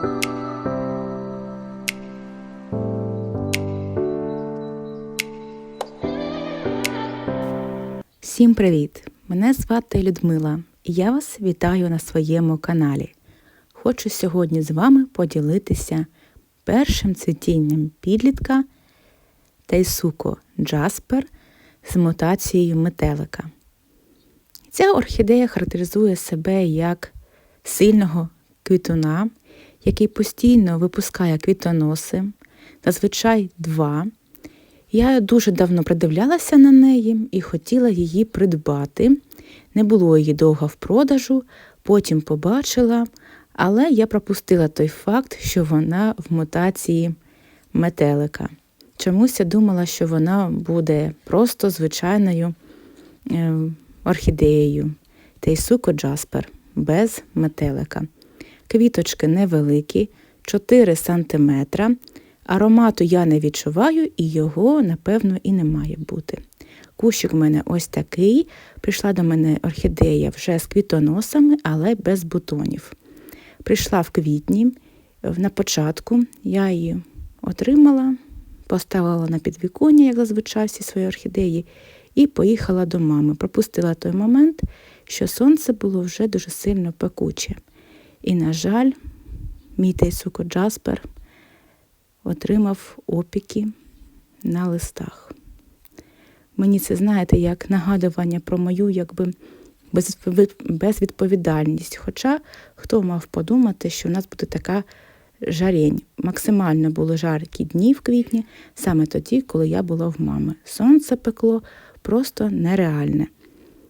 Всім привіт! Мене звати Людмила і я вас вітаю на своєму каналі. Хочу сьогодні з вами поділитися першим цвітінням підлітка Тайсуко Джаспер з мутацією метелика. Ця орхідея характеризує себе як сильного квітуна, який постійно випускає квітоноси, зазвичай два. Я дуже давно придивлялася на неї і хотіла її придбати. Не було її довго в продажу, потім побачила, але я пропустила той факт, що вона в мутації метелика. Чомусь я думала, що вона буде просто звичайною е, орхідеєю Тейсуко Джаспер без метелика. Квіточки невеликі, 4 см. Аромату я не відчуваю, і його, напевно, і не має бути. Кущик в мене ось такий. Прийшла до мене орхідея вже з квітоносами, але без бутонів. Прийшла в квітні, на початку я її отримала, поставила на підвіконня, як зазвичай всі свої орхідеї, і поїхала до мами. Пропустила той момент, що сонце було вже дуже сильно пекуче. І, на жаль, мій Тейсуко Джаспер отримав опіки на листах. Мені це, знаєте, як нагадування про мою якби безвідповідальність. Хоча хто мав подумати, що в нас буде така жарень. Максимально були жаркі дні в квітні, саме тоді, коли я була в мами. Сонце пекло просто нереальне.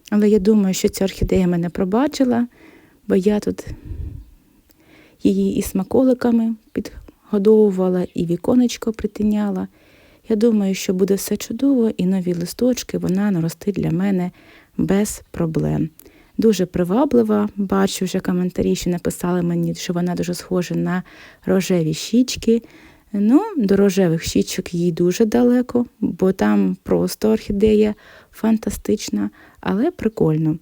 Але я думаю, що ця орхідея мене пробачила, бо я тут її і смаколиками підгодовувала, і віконечко притиняла. Я думаю, що буде все чудово, і нові листочки вона наростить для мене без проблем. Дуже приваблива, бачу вже коментарі, що написали мені, що вона дуже схожа на рожеві щічки. Ну, до рожевих щічок їй дуже далеко, бо там просто орхідея фантастична, але прикольно.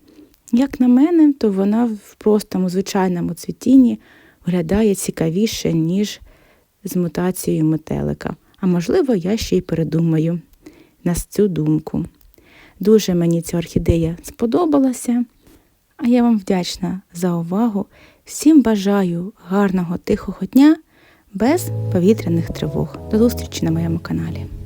Як на мене, то вона в простому звичайному цвітінні виглядає цікавіше, ніж з мутацією метелика. А можливо, я ще й передумаю на цю думку. Дуже мені ця орхідея сподобалася, а я вам вдячна за увагу. Всім бажаю гарного тихого дня без повітряних тривог. До зустрічі на моєму каналі.